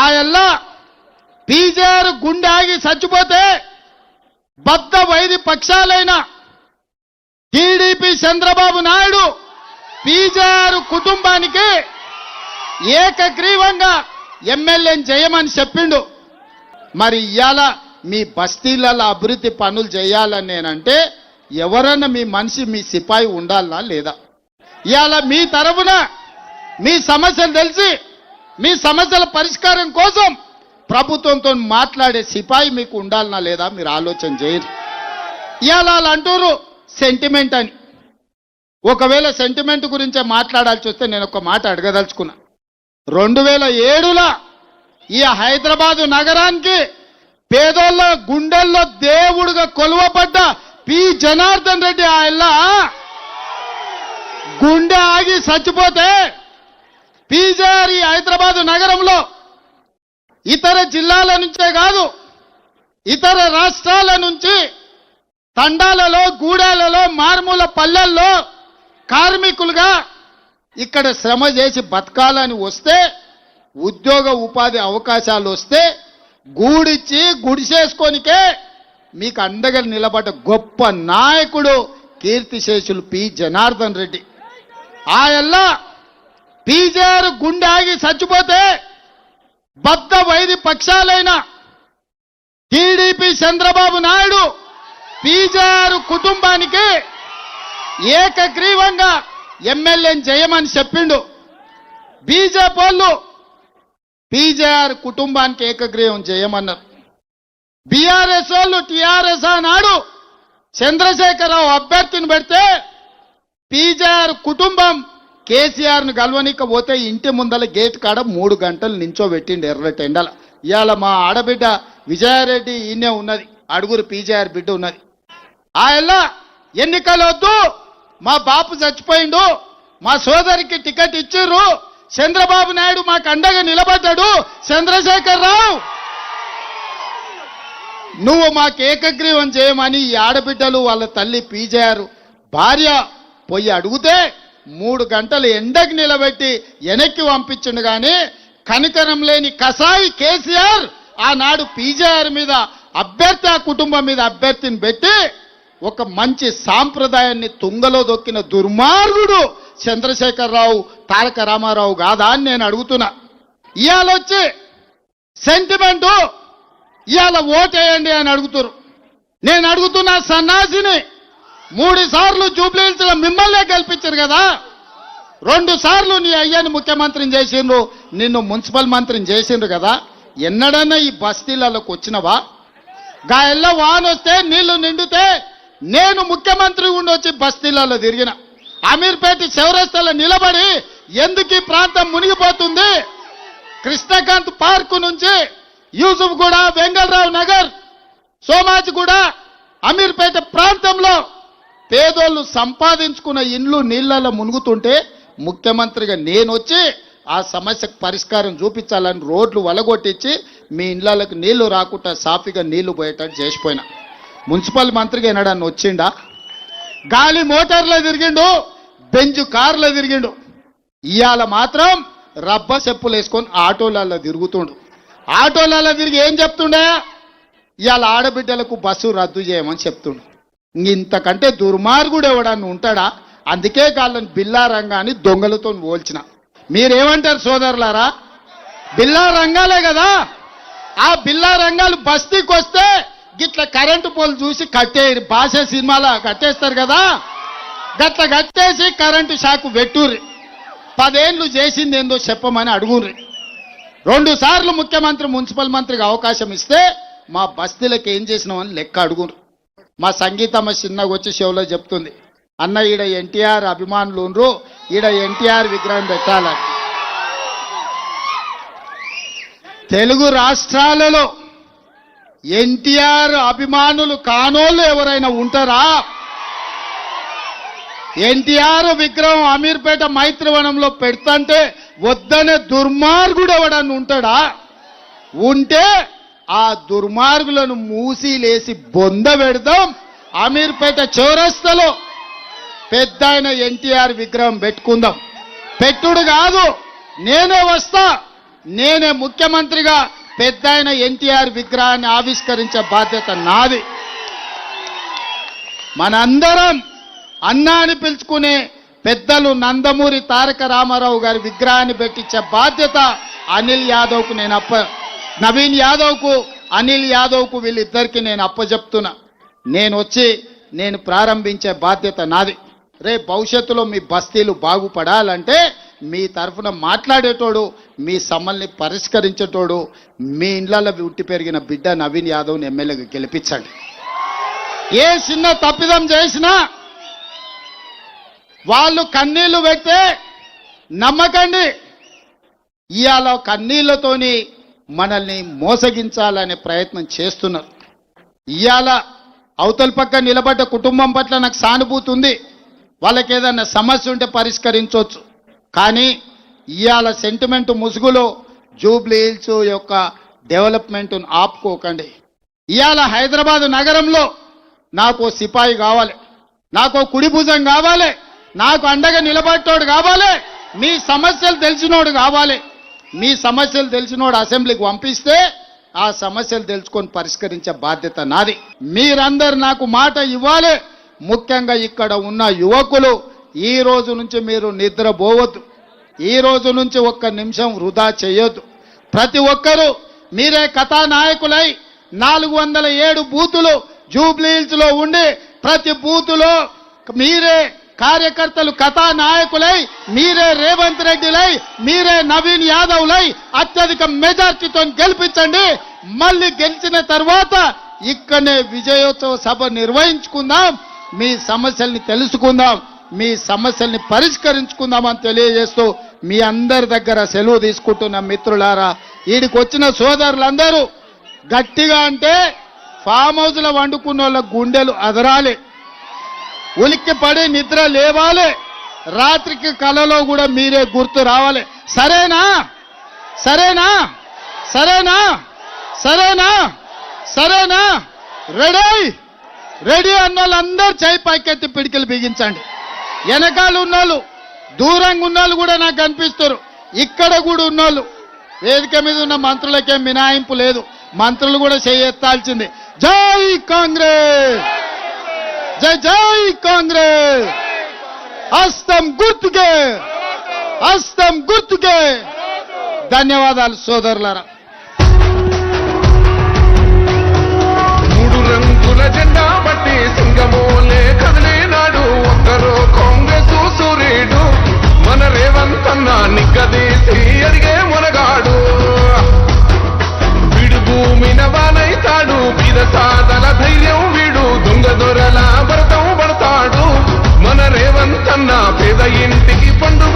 ఆ ఎల్ల పీజేఆర్ గుండె ఆగి చచ్చిపోతే బద్ద వైది పక్షాలైన టీడీపీ చంద్రబాబు నాయుడు పీజేఆర్ కుటుంబానికి ఏకగ్రీవంగా ఎమ్మెల్యేని చేయమని చెప్పిండు. మరి ఇవాళ మీ బస్తీలలో అభివృద్ధి పనులు చేయాలని నేనంటే ఎవరన్నా మీ మనిషి మీ సిపాయి ఉండాలా లేదా? ఇవాళ మీ తరపున మీ సమస్యలు తెలిసి మీ సమస్యల పరిష్కారం కోసం ప్రభుత్వంతో మాట్లాడే సిపాయి మీకు ఉండాలనా లేదా మీరు ఆలోచన చేయరు. ఇలా అంటారు సెంటిమెంట్ అని. ఒకవేళ సెంటిమెంట్ గురించే మాట్లాడాల్సి వస్తే నేను ఒక మాట అడగదలుచుకున్నా. రెండు వేల ఏడులో ఈ హైదరాబాదు నగరానికి పేదోళ్ళ గుండెల్లో దేవుడుగా కొలువబడ్డ పి. జనార్దన్ రెడ్డి ఆయన గుండె ఆగి చచ్చిపోతే పీజేఆర్ హైదరాబాదు నగరంలో ఇతర జిల్లాల నుంచే కాదు ఇతర రాష్ట్రాల నుంచి తండాలలో గూడాలలో మారుమూల పల్లెల్లో కార్మికులుగా ఇక్కడ శ్రమ చేసి బతకాలని వస్తే ఉద్యోగ ఉపాధి అవకాశాలు వస్తే గూడిచ్చి గుడిసేసుకోనికే మీకు అందగర నిలబడ్డ గొప్ప నాయకుడు కీర్తిశేషులు పి. జనార్దన్ రెడ్డి. ఆయల్లా పీజేఆర్ గుండె ఆగి చచ్చిపోతే బద్ద వైది పక్షాలైన టీడీపీ చంద్రబాబు నాయుడు పీజేఆర్ కుటుంబానికి ఏకగ్రీవంగా ఎమ్మెల్యేని చేయమని చెప్పిండు. బీజేపీ వాళ్ళు పీజేఆర్ కుటుంబానికి ఏకగ్రీవం చేయమన్నారు. బీఆర్ఎస్ వాళ్ళు టీఆర్ఎస్ అన్నాడు. చంద్రశేఖరరావు అభ్యర్థిని పెడితే పీజేఆర్ కుటుంబం కేసీఆర్ను గెలవనిక పోతే ఇంటి ముందల గేట్ కాడ మూడు గంటలు నించోబెట్టిండు ఎర్రటి ఎండల ఇవాళ మా ఆడబిడ్డ విజయారెడ్డి ఈయనే ఉన్నది. అడుగురు పీజేఆర్ బిడ్డ ఉన్నది. ఆ ఎన్నికలు వద్దు మా బాపు చచ్చిపోయిండు. మా సోదరికి టికెట్ ఇచ్చిర్రు. చంద్రబాబు నాయుడు మాకు అండగా నిలబడ్డాడు. చంద్రశేఖర్ రావు నువ్వు మాకు ఏకగ్రీవం చేయమని ఈ ఆడబిడ్డలు వాళ్ళ తల్లి పీజేఆర్ భార్య పోయి అడిగితే మూడు గంటలు ఎండకి నిలబెట్టి వెనక్కి పంపించిండు కానీ కనికరం లేని కసాయి కేసీఆర్ ఆనాడు పీజేఆర్ మీద అభ్యర్థి ఆ కుటుంబం మీద అభ్యర్థిని పెట్టి ఒక మంచి సాంప్రదాయాన్ని తుంగలో దొక్కిన దుర్మార్గుడు చంద్రశేఖరరావు తారక రామారావు కాదా అని నేను అడుగుతున్నా. ఇవాళ వచ్చి సెంటిమెంటు ఇవాళ ఓటేయండి అని అడుగుతారు. నేను అడుగుతున్నా సన్నాసిని మూడు సార్లు జూబ్లీహిల్స్లో మిమ్మల్నే గెలిపించారు కదా. రెండు సార్లు నీ అయ్యాన్ని ముఖ్యమంత్రిని చేసిండ్రు నిన్ను మున్సిపల్ మంత్రిని చేసిండ్రు కదా. ఎన్నడన్నా ఈ బస్తీలలోకి వచ్చినవా? గాయల్లో వాన్ వస్తే నీళ్ళు నిండితే నేను ముఖ్యమంత్రి ఉండి వచ్చి బస్తీలలో తిరిగిన. అమీర్పేట చౌరస్తాలో నిలబడి ఎందుకు ఈ ప్రాంతం మునిగిపోతుంది? కృష్ణకాంత్ పార్క్ నుంచి యూసుఫ్ కూడా వెంగళరావు నగర్ సోమాజ్ కూడా అమీర్పేట ప్రాంతంలో పేదోళ్ళు సంపాదించుకున్న ఇండ్లు నీళ్ళలో మునుగుతుంటే ముఖ్యమంత్రిగా నేను వచ్చి ఆ సమస్యకు పరిష్కారం చూపించాలని రోడ్లు వలగొట్టించి మీ ఇళ్ళకి నీళ్ళు రాకుండా సాఫీగా నీళ్ళు పోయేటట్టు చేసిపోయినా. మున్సిపల్ మంత్రిగా ఎన్నడన్నా వచ్చిండా? గాలి మోటార్లో తిరిగిండు బెంచ్ కార్లో తిరిగిండు. ఇవాళ మాత్రం రబ్బ చెప్పులు వేసుకొని ఆటోలలో తిరుగుతుండు. ఆటోలలో తిరిగి ఏం చెప్తుండే? ఇవాళ ఆడబిడ్డలకు బస్సు రద్దు చేయమని చెప్తుండు. ఇంతకంటే దుర్మార్గుడు ఎవడన్నా ఉంటాడా? అందుకే కాళ్ళని బిల్లారంగాన్ని దొంగలతో పోల్చిన మీరేమంటారు సోదరులారా? బిల్లా రంగాలే కదా! ఆ బిల్లా రంగాలు బస్తీకి వస్తే గిట్ల కరెంటు పోలు చూసి కట్టే భాష సినిమాలో కట్టేస్తారు కదా! గట్ల కట్టేసి కరెంటు షాకు పెట్టుర్రి. పదేళ్ళు చేసింది ఏందో చెప్పమని అడుగుర్రి. రెండు సార్లు ముఖ్యమంత్రి మున్సిపల్ మంత్రికి అవకాశం ఇస్తే మా బస్తీలకు ఏం చేసినామని లెక్క అడుగురు మా సంగీతమ్మ చిన్నగా వచ్చి షోలో చెప్తుంది. అన్న ఈడ ఎన్టీఆర్ అభిమానులుండ్రు ఈడ ఎన్టీఆర్ విగ్రహం పెట్టాలని తెలుగు రాష్ట్రాలలో ఎన్టీఆర్ అభిమానులు కానోళ్ళు ఎవరైనా ఉంటారా? ఎన్టీఆర్ విగ్రహం అమీర్పేట మైత్రివనంలో పెడతంటే వద్దనే దుర్మార్గుడు ఎవడన్నా ఉంటాడా? ఉంటే ఆ దుర్మార్గులను మూసిలేసి బొంద పెడదాం అమీర్పేట చౌరస్తలో. పెద్ద ఆయన ఎన్టీఆర్ విగ్రహం పెట్టుకుందాం. పెట్టుడు కాదు నేనే వస్తా నేనే ముఖ్యమంత్రిగా పెద్ద ఆయన ఎన్టీఆర్ విగ్రహాన్ని ఆవిష్కరించే బాధ్యత నాది. మనందరం అన్నా అని పిలుచుకునే పెద్దలు నందమూరి తారక రామారావు గారి విగ్రహాన్ని పెట్టించే బాధ్యత అనిల్ యాదవ్కు నేను అప్ప నవీన్ యాదవ్కు అనిల్ యాదవ్కు వీళ్ళిద్దరికి నేను అప్పచెప్తున్నా నేను వచ్చి నేను ప్రారంభించే బాధ్యత నాది. రే భవిష్యత్తులో మీ బస్తీలు బాగుపడాలంటే మీ తరఫున మాట్లాడేటోడు మీ సమ్మల్ని పరిష్కరించేటోడు మీ ఇండ్లలో ఉట్టి పెరిగిన బిడ్డ నవీన్ యాదవ్ని ఎమ్మెల్యేగా గెలిపించండి. ఏ చిన్న తప్పిదం చేసినా వాళ్ళు కన్నీళ్ళు పెడితే నమ్మకండి. ఇవాళ కన్నీళ్ళతోని మనల్ని మోసగించాలనే ప్రయత్నం చేస్తున్నారు. ఇవాళ అవతల పక్క నిలబడ్డ కుటుంబం పట్ల నాకు సానుభూతి ఉంది. వాళ్ళకి ఏదైనా సమస్య ఉంటే పరిష్కరించవచ్చు. కానీ ఇవాళ సెంటిమెంట్ ముసుగులో జూబ్లీ హిల్స్ యొక్క డెవలప్మెంట్ను ఆపుకోకండి. ఇవాళ హైదరాబాద్ నగరంలో నాకు సిపాయి కావాలి. నాకు కుడిభుజం కావాలి. నాకు అండగా నిలబట్టోడు కావాలి. మీ సమస్యలు తెలిసినోడు కావాలి. మీ సమస్యలు తెలిసినోడు అసెంబ్లీకి పంపిస్తే ఆ సమస్యలు తెలుసుకొని పరిష్కరించే బాధ్యత నాది. మీరందరు నాకు మాట ఇవ్వాలి. ముఖ్యంగా ఇక్కడ ఉన్న యువకులు ఈ రోజు నుంచి మీరు నిద్రపోవద్దు. ఈ రోజు నుంచి ఒక్క నిమిషం వృధా చేయొద్దు. ప్రతి ఒక్కరూ మీరే కథానాయకులై నాలుగు వందల ఏడు బూతులు జూబ్లీహిల్స్లో ఉండి ప్రతి బూతులో మీరే కార్యకర్తలు కథానాయకులై మీరే రేవంత్ రెడ్డిలై మీరే నవీన్ యాదవ్లై అత్యధిక మెజార్టీతో గెలిపించండి. మళ్ళీ గెలిచిన తర్వాత ఇక్కడనే విజయోత్సవ సభ నిర్వహించుకుందాం. మీ సమస్యల్ని తెలుసుకుందాం. మీ సమస్యల్ని పరిష్కరించుకుందామని తెలియజేస్తూ మీ అందరి దగ్గర సెలవు తీసుకుంటున్న మిత్రులారా వీడికి వచ్చిన సోదరులందరూ గట్టిగా అంటే ఫామ్ హౌస్లో వండుకున్న వాళ్ళ గుండెలు అదరాలి. ఉలిక్కి పడి నిద్ర లేవాలి. రాత్రికి కలలో కూడా మీరే గుర్తు రావాలి. సరేనా? సరేనా? సరేనా? సరేనా? సరేనా? రెడీ? రెడీ అన్న వాళ్ళందరూ చేయి పైకెత్తి పిడికిలు బిగించండి. వెనకాల ఉన్నోళ్ళు దూరంగా ఉన్నోళ్ళు కూడా నాకు కనిపిస్తారు. ఇక్కడ కూడా ఉన్నోళ్ళు. వేదిక మీద ఉన్న మంత్రులకేం మినాయింపు లేదు. మంత్రులు కూడా చేయెత్తాల్సింది జై కాంగ్రెస్! జై జై కాంగ్రెస్! హస్తం గుర్తుకే హస్తం గుర్తుకే ధన్యవాదాలు సోదరులారా. మూడు రంగుల జెండా బట్టి సింగమోలే కదిలినాడు. ఒక్కరో కాంగ్రెస్ సూర్యుడు మన రేవంత్ అన్న నిగ్గదీసి అడిగే మునగాడు. విడు భూమిన వానైతాడు బిద సాదల ధైర్యం ఇంటికి పండుగ